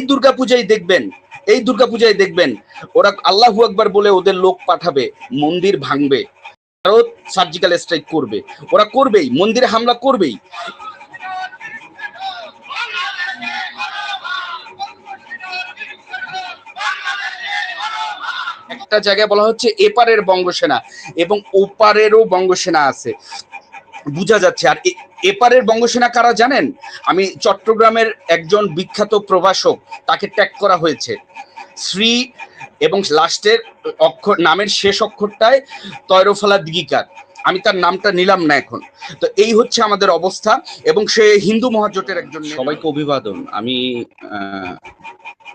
এই দুর্গাপূজায় দেখবেন, এই দুর্গাপূজায় দেখবেন, ওরা আল্লাহু আকবার বলে ওদের লোক পাঠাবে, মন্দির ভাঙবে, ভারত সার্জিক্যাল স্ট্রাইক করবে, ওরা করবেই, মন্দিরে হামলা করবেই। একটা জায়গায় বলা হচ্ছে এপারের বঙ্গসেনা, এবং ওপারেরও বঙ্গসেনা আছে। বোঝা যাচ্ছে, আর এপারের বঙ্গসেনা কারা জানেন? আমি চট্টগ্রামের একজন বিখ্যাত প্রভাষক, তাকে ট্যাগ করা হয়েছে। শ্রী এবং লাস্টের অক্ষর, নামের শেষ অক্ষরটায় তয়রফালা দিগিকার। আমি তার নামটা নিলাম না এখন। তো এই হচ্ছে আমাদের অবস্থা এবং সে হিন্দু মহাজোটের একজন সবাইকে অভিবাদন। আমি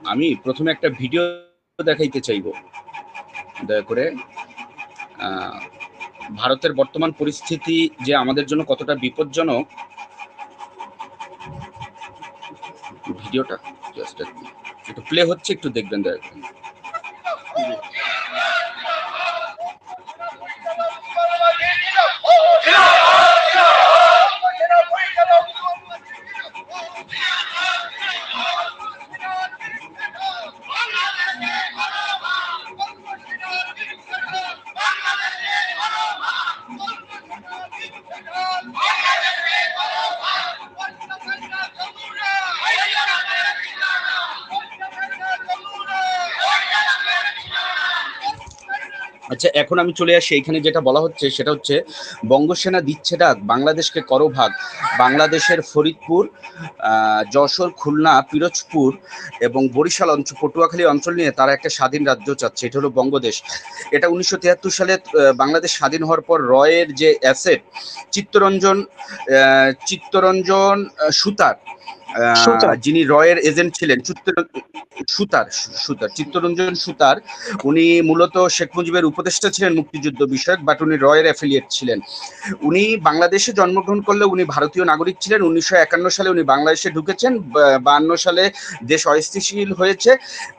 আমি প্রথমে একটা ভিডিও দেখাইতে চাইব। দয়া করে ভারতের বর্তমান পরিস্থিতি যে আমাদের জন্য কতটা বিপজ্জনক, ভিডিওটা একটু প্লে হচ্ছে, একটু দেখবেন দয়া করে। আচ্ছা এখন আমি চলে আসি এখানে যেটা বলা হচ্ছে, সেটা হচ্ছে বঙ্গসেনা দিচ্ছে ডাক, বাংলাদেশকে করো ভাগ বাংলাদেশের ফরিদপুর যশোর, খুলনা, পিরোজপুর এবং বরিশাল অঞ্চল পটুয়াখালী অঞ্চল নিয়ে তারা একটা স্বাধীন রাজ্য চাচ্ছে, এটা হলো বঙ্গদেশ এটা উনিশশো তিয়াত্তর সালে বাংলাদেশ স্বাধীন হওয়ার পর রয়ের যে অ্যাসেট, চিত্তরঞ্জন চিত্তরঞ্জন সুতার। যিনি রয়ের এজেন্ট ছিলেন, সুতার সুতার চিত্তরঞ্জন সুতার, উনি মূলত শেখ মুজিবের উপদেষ্টা ছিলেন, মুক্তিযুদ্ধ বিষয়ক বাট উনি রয়ের অ্যাফিলিয়েট ছিলেন। উনি বাংলাদেশে জন্মগ্রহণ করলে উনি ভারতীয় নাগরিক ছিলেন। উনিশশো একান্ন সালে উনি বাংলাদেশে ঢুকেছেন বান্ন সালে দেশ অস্থিতিশীল হয়েছে।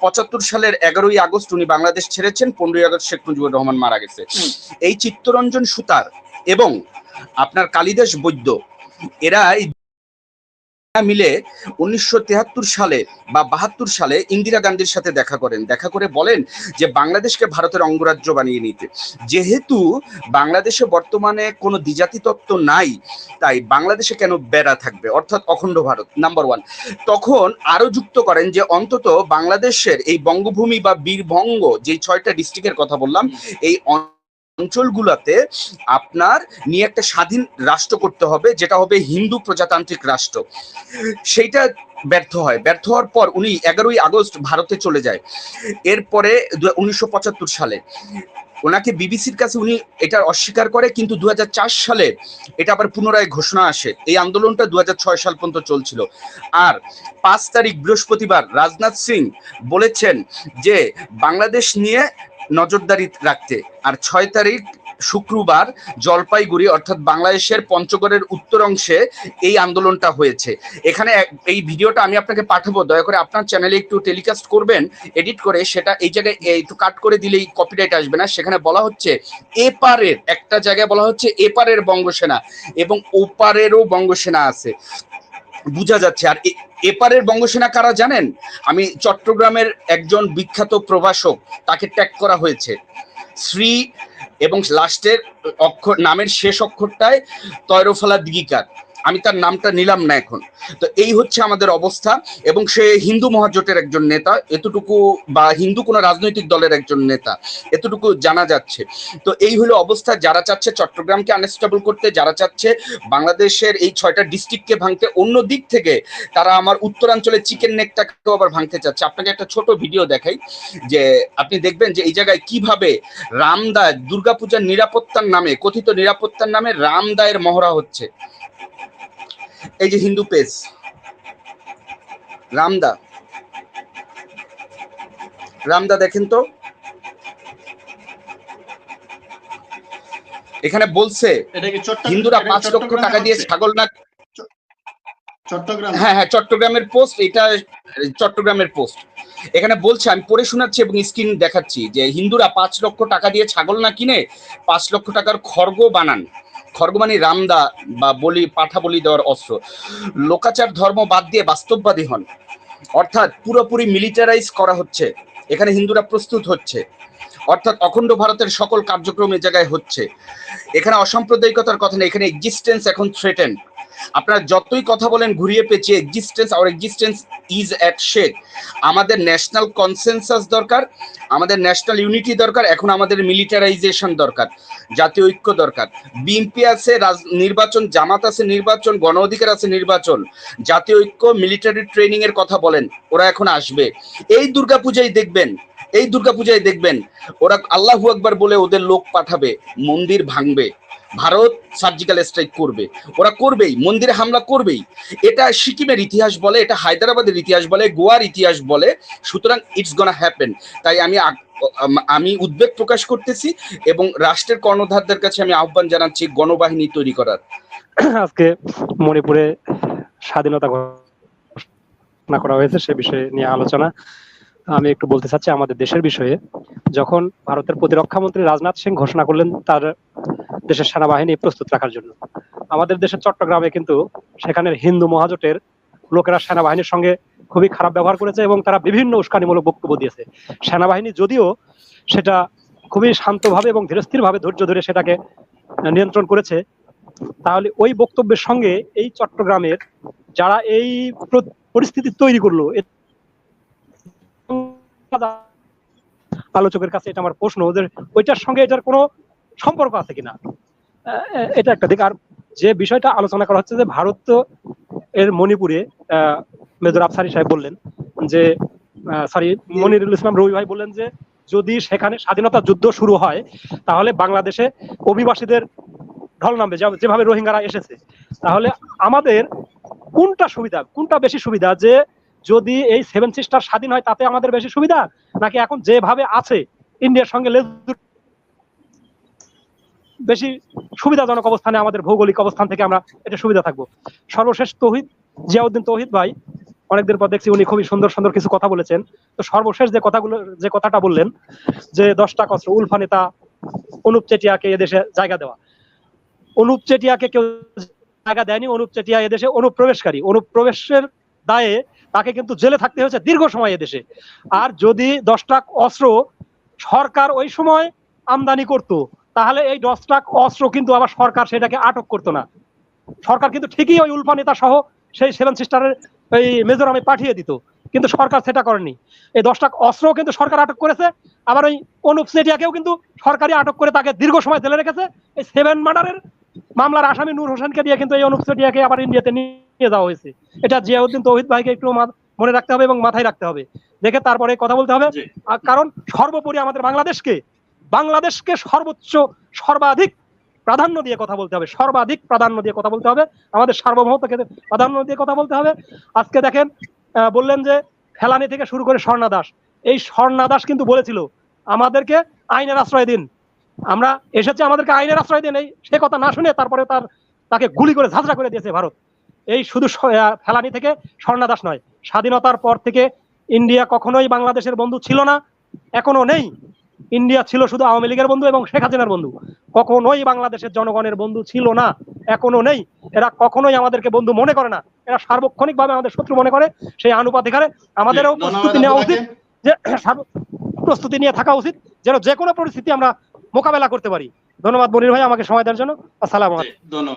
পঁচাত্তর সালের এগারোই আগস্ট উনি বাংলাদেশ ছেড়েছেন, পনেরোই আগস্ট শেখ মুজিবুর রহমান মারা গেছে। এই চিত্তরঞ্জন সুতার এবং আপনার কালিদাস বৈদ্য, এরা মিলে উনিশশো সালে বা বাহাত্তর সালে ইন্দিরা গান্ধীর সাথে দেখা করেন। দেখা করে বলেন যে, বাংলাদেশকে ভারতের অঙ্গরাজ্য বানিয়ে নিতে। যেহেতু বাংলাদেশে বর্তমানে কোনো দ্বিজাতি তত্ত্ব নাই, তাই বাংলাদেশে কেন বেড়া থাকবে? অর্থাৎ অখণ্ড ভারত নাম্বার ওয়ান তখন আরও যুক্ত করেন যে, অন্তত বাংলাদেশের এই বঙ্গভূমি বা বীরভঙ্গ, যে ছয়টা ডিস্ট্রিক্টের কথা বললাম, এই অঞ্চলগুলোতে আপনার নিয়ে একটা স্বাধীন রাষ্ট্র করতে হবে, যেটা হবে হিন্দু প্রজাতান্ত্রিক রাষ্ট্র। সেইটা ব্যর্থ হয়। ব্যর্থ হওয়ার পর উনি এগারোই আগস্ট ভারতে চলে যায়। এরপরে উনিশশো পঁচাত্তর সালে ওনাকে বিবিসির কাছে উনি এটা অস্বীকার করে, কিন্তু দু হাজার চার সালে এটা আবার পুনরায় ঘোষণা আসে। এই আন্দোলনটা দু হাজার ছয় সাল পর্যন্ত চলছিল। আর পাঁচ তারিখ বৃহস্পতিবার রাজনাথ সিং বলেছেন যে, বাংলাদেশ নিয়ে নজরদারি রাখতে। আর ছয় তারিখ শুক্রবার জলপাইগুড়ি, অর্থাৎ বাংলাদেশের পঞ্চগড়ের উত্তর অংশে এই আন্দোলনটা হয়েছে। এখানে এই ভিডিওটা আমি আপনাকে পাঠাবো। দয়া করে আপনার চ্যানেলে একটু টেলিকাস্ট করবেন এডিট করে সেটা এই জায়গায় একটু কাট করে দিলেই কপিরাইট আসবে না। সেখানে বলা হচ্ছে এপারের, একটা জায়গায় বলা হচ্ছে এপারের বঙ্গসেনা এবং ওপারেরও বঙ্গসেনা আছে। বোঝা যাচ্ছে। আর এপারের বঙ্গসেনা কারা জানেন? আমি চট্টগ্রামের একজন বিখ্যাত প্রভাষক, তাকে ট্যাগ করা হয়েছে। শ্রী এবং লাস্টের অক্ষর নামের শেষ অক্ষরটায় তয়রফলা দিগিকার। আমি তার নামটা নিলাম না এখন। তো এই হচ্ছে আমাদের অবস্থা এবং সে হিন্দু মহাজোটের একজন নেতা, এতটুকু বা হিন্দু কোনো রাজনৈতিক দলের একজন নেতা, এতটুকু জানা যাচ্ছে। তো এই হলো অবস্থা, যারা চাচ্ছে চট্টগ্রামকে আনস্টেবল করতে, যারা চাচ্ছে বাংলাদেশের এই ছয়টা ডিস্ট্রিক্টকে ভাঙতে, অন্য দিক থেকে তারা আমার উত্তরাঞ্চলের চিকেন নেকটাকেও আবার ভাঙতে চাচ্ছে। আপনাকে একটা ছোট ভিডিও দেখাই, যে আপনি দেখবেন যে এই জায়গায় কীভাবে রামদায় দুর্গাপূজার নিরাপত্তার নামে, কথিত নিরাপত্তার নামে রামদায়ের মহড়া হচ্ছে। এই যে হিন্দু পেজ রামদা। রামদা দেখেন তো। এখানে বলছে হিন্দুরা পাঁচ লক্ষ টাকা দিয়ে ছাগল না চট্টগ্রাম। হ্যাঁ হ্যাঁ চট্টগ্রামের পোস্ট এটা চট্টগ্রামের পোস্ট। এখানে বলছে আমি পড়ে শোনাচ্ছি এবং স্ক্রিন দেখাচ্ছি যে হিন্দুরা পাঁচ লক্ষ টাকা দিয়ে ছাগল না কিনে পাঁচ লক্ষ টাকার খর্গ বানান। খর্গ মানে রামদা বা বলি, পাঠা বলি দেওয়ার অস্ত্র। লোকাচার ধর্ম বাদ দিয়ে বাস্তববাদী হন। অর্থাৎ পুরোপুরি মিলিটারাইজ করা হচ্ছে। এখানে হিন্দুরা প্রস্তুত হচ্ছে। অর্থাৎ অখণ্ড ভারতের সকল কার্যক্রম এ জায়গায় হচ্ছে। এখানে অসাম্প্রদায়িকতার কথা নেই এখানে এক্সিস্টেন্স এখন থ্রেটেন আপনারা যতই কথা বলেন ঘুরিয়ে পেঁচিয়ে existence our existence is at stake আমাদের ন্যাশনাল কনসেনসাস দরকার, আমাদের ন্যাশনাল ইউনিটি দরকার, এখন আমাদের মিলিটারাইজেশন দরকার, জাতীয় ঐক্য দরকার। বিএনপি আছে নির্বাচন, জামাত আছে, নির্বাচন, গণ অধিকার আছে, নির্বাচন। জাতীয় ঐক্য মিলিটারি ট্রেনিং এর কথা বলেন, ওরা এখন আসবে। এই দুর্গাপূজায় দেখবেন এই দুর্গাপূজায় দেখবেন, ওরা আল্লাহু আকবার বলে ওদের লোক পাঠাবে, মন্দির ভাঙবে, ভারত সার্জিক্যাল স্ট্রাইক করবে। ওরা করবেই, মন্দিরে হামলা করবেই। এটা সিকিমের ইতিহাস বলে, এটা হায়দ্রাবাদের ইতিহাস বলে, গোয়ার ইতিহাস বলে, সুতরাং ইটস গোনা হ্যাপেন তাই আমি আমি উদ্বেগ প্রকাশ করতেছি এবং রাষ্ট্রের কর্ণধারদের কাছে আমি আহ্বান জানাচ্ছি গণবাহিনী তৈরি করার। আজকে মণিপুরে স্বাধীনতা ঘোষণা করা হয়েছে সে বিষয়ে নিয়ে আলোচনা। আমি একটু বলতে চাচ্ছি আমাদের দেশের বিষয়ে, যখন ভারতের প্রতিরক্ষা মন্ত্রী রাজনাথ সিং ঘোষণা করলেন তার দেশের সেনাবাহিনী প্রস্তুত রাখার জন্য। আমাদের দেশের চট্টগ্রামে কিন্তু সেখানের হিন্দু মহাজোটের লোকেরা সেনাবাহিনীর সঙ্গে খুবই খারাপ ব্যবহার করেছে এবং তারা বিভিন্ন উস্কানিমূলক বক্তব্য দিয়েছে। সেনাবাহিনী যদিও সেটা খুবই শান্তভাবে এবং ধীরস্থিরভাবে ধৈর্য ধরে সেটাকে নিয়ন্ত্রণ করেছে, তাহলে ওই বক্তব্যের সঙ্গে এই চট্টগ্রামের যারা এই পরিস্থিতি তৈরি করল আলোচকের কাছে এটা আমার প্রশ্ন যে ওইটার সঙ্গে এটার কোনো সম্পর্ক আছে কিনা? এটা একটা দিক। আর যে বিষয়টা আলোচনা করা হচ্ছে যে ভারত এর মণিপুরে মেজর আফসারি সাহেব বললেন যে সরি মনিরুল ইসলাম রবি ভাই বললেন যে যদি সেখানে স্বাধীনতা যুদ্ধ শুরু হয়, তাহলে বাংলাদেশে অভিবাসীদের ঢল নামবে যেভাবে রোহিঙ্গারা এসেছে। তাহলে আমাদের কোনটা সুবিধা, কোনটা বেশি সুবিধা যে যদি এই সেভেন সিস্টার স্বাধীন হয়, তাতে আমাদের বেশি সুবিধা? নাকি এখন যেভাবে আছে ইন্ডিয়ার সঙ্গে বেশি সুবিধাজনক অবস্থানে আমাদের ভৌগোলিক অবস্থান থেকে আমরা এটা সুবিধা থাকব। সর্বশেষ তৌহিদ, জিয়াউদ্দিন তৌহিদ ভাই, অনেকদিন পর দেখছি উনি খুবই সুন্দর সুন্দর কিছু কথা বলেছেন। তো সর্বশেষ যে কথাগুলো, যে কথাটা বললেন, যে দশটা কষ্ট উলফা নেতা, অনুপ চেটিয়াকে এদেশে জায়গা দেওয়া। অনুপ চেটিয়াকে কেউ জায়গা দেয়নি, অনুপ চেটিয়া এদেশে অনুপ্রবেশকারী। অনুপ্রবেশের দায়ে তাকে কিন্তু জেলে থাকতে হয়েছে দীর্ঘ সময় এদেশে আর যদি দশ ট্রাক অস্ত্র সরকার ওই সময় আমদানি করত, তাহলে এই দশ ট্রাক অস্ত্র কিন্তু আবার সরকার সেটাকে আটক করতো না। সরকার কিন্তু ঠিকই ওই উলফা নেতা সহ সেই সেভেন সিস্টারের এই মেজোরামে পাঠিয়ে দিত, কিন্তু সরকার সেটা করেনি। এই দশ ট্রাক অস্ত্র কিন্তু সরকার আটক করেছে, আবার ওই অনুপ সেটিয়াকেও কিন্তু সরকারি আটক করে তাকে দীর্ঘ সময় জেলে রেখেছে। এই সেভেন মার্ডারের মামলার আসামি নূর হোসেনকে দিয়ে কিন্তু এই অনুপ আবার ইন্ডিয়াতে নিয়ে যাওয়া হয়েছে। এটা জিয়াউদ্দিন তৌহিদ ভাইকে একটু মনে রাখতে হবে এবং মাথায় রাখতে হবে। দেখে তারপরে কথা বলতে হবে। আর কারণ সর্বোপরি আমাদের বাংলাদেশকে বাংলাদেশকে সর্বোচ্চ সর্বাধিক প্রাধান্য দিয়ে কথা বলতে হবে। সর্বাধিক প্রাধান্য দিয়ে কথা বলতে হবে। আমাদের সার্বভৌমত্বকে প্রাধান্য দিয়ে কথা বলতে হবে। আজকে দেখেন আহ, বললেন যে ফেলানি থেকে শুরু করে স্বর্ণা দাস এই স্বর্ণা দাস কিন্তু বলেছিল আমাদেরকে আইনের আশ্রয় দিন। আমরা এসেছি আমাদেরকে আইনের আশ্রয় দিন এই সে কথা না শুনে তারপরে তার তাকে গুলি করে ঝাঁঝরা করে দিয়েছে ভারত। এই শুধু ফেলানি থেকে স্বর্ণা দাস নয় স্বাধীনতার পর থেকে ইন্ডিয়া কখনোই বাংলাদেশের বন্ধু ছিল না এখনও নেই। ইন্ডিয়া ছিল শুধু আওয়ামী লীগের বন্ধু এবং শেখ হাসিনার বন্ধু। কখনোই বাংলাদেশের জনগণের বন্ধু ছিল না এখনও নেই। এরা কখনোই আমাদেরকে বন্ধু মনে করে না। এরা সার্বক্ষণিক ভাবে আমাদের শত্রু মনে করে। সেই আনুপাতিক হারে আমাদেরও প্রস্তুতি নেওয়া উচিত। যে প্রস্তুতি নিয়ে থাকা উচিত। যেন যে কোনো পরিস্থিতি আমরা মোকাবেলা করতে পারি। ধন্যবাদ মনির ভাই আমাকে সময় দেওয়ার জন্য। আসসালাম ধন্যবাদ।